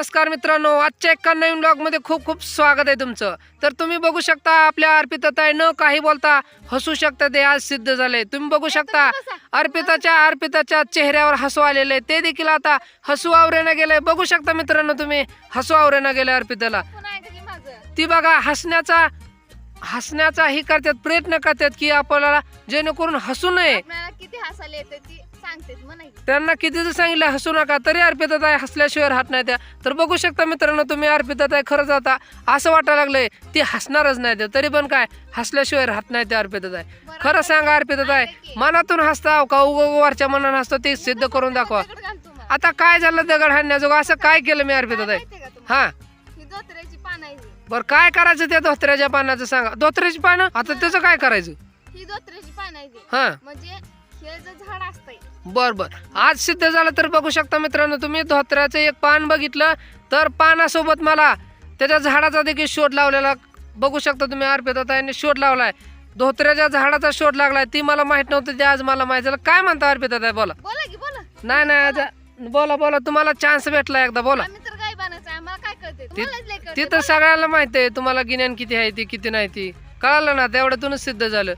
नमस्कार मित्रांनो आजच्या एका नवीन ब्लॉगमध्ये खूप खूप स्वागत आहे तुमचं. तर तुम्ही बघू शकता आपल्या अर्पिताताई न काही बोलता हसू शकता ते आज सिद्ध झाले. तुम्ही बघू शकता अर्पिताच्या अर्पिताच्या चेहऱ्यावर हसू आलेले ते देखील आता हसू आवरेनं गेलंय. बघू शकता मित्रांनो तुम्ही हसू आवरेनं गेले अर्पिताला. ती बघा हसण्याचा हसण्याचा ही करतात प्रयत्न करतात की आपल्याला जेणेकरून हसू नये. किती हसायला येते ती सांगते की. त्यांना किती जर सांगितलं हसू नका तरी अर्पिताताई हसल्याशिवाय राहत नाही त्या तर बघू शकता मित्रांनो तुम्ही अर्पिताताई खरंच आता असं वाटायला लागलंय ती हसणारच नाही त्या तरी पण काय हसल्याशिवाय राहत नाही त्या अर्पिताताई बरं, खरं सांगा अर्पिताताई ऐका की. मनातून हसता का उग वरच्या मनानं हसतो ते सिद्ध करून दाखवा. आता काय झालं दगड हाणण्याजोगं असं काय केलं मी का तुम्हाला? हा ही धोत्र्याची पानं आहे ही. बरं काय करायचं त्या धोत्र्याच्या पानाचं सांगा धोत्र्याची पानं आता त्याचं काय करायचं ही धोत्र्याची पानं आहे ही. हा म्हणजे हे जे झाड असतंय. बर बर. आज सिद्ध झालं तर बघू शकता मित्रांनो तुम्ही. धोत्र्याचं एक पान बघितलं तर पानासोबत मला त्याच्या झाडाचा देखील शोध लावलेला बघू शकता तुम्ही. अर्पिताताईंनी शोध लावलाय. धोत्र्याच्या झाडाचा शोध लागलाय. ती मला माहीत नव्हतं ते आज मला माहीत झालं. काय म्हणता अर्पिताताई बोला. बोला की बोला. नाही नाही आज बोला बोला. तुम्हाला चान्स भेटला एकदा बोला. आम्ही तर गाय बनायचं आम्हाला काय कळते तुम्हालाच लय कळते ती तर सगळ्याला माहिती आहे. तुम्हाला गिन्यान किती आहे ती किती नाही ती. कळालं ना तेवढ्यातूनच सिद्ध झालं.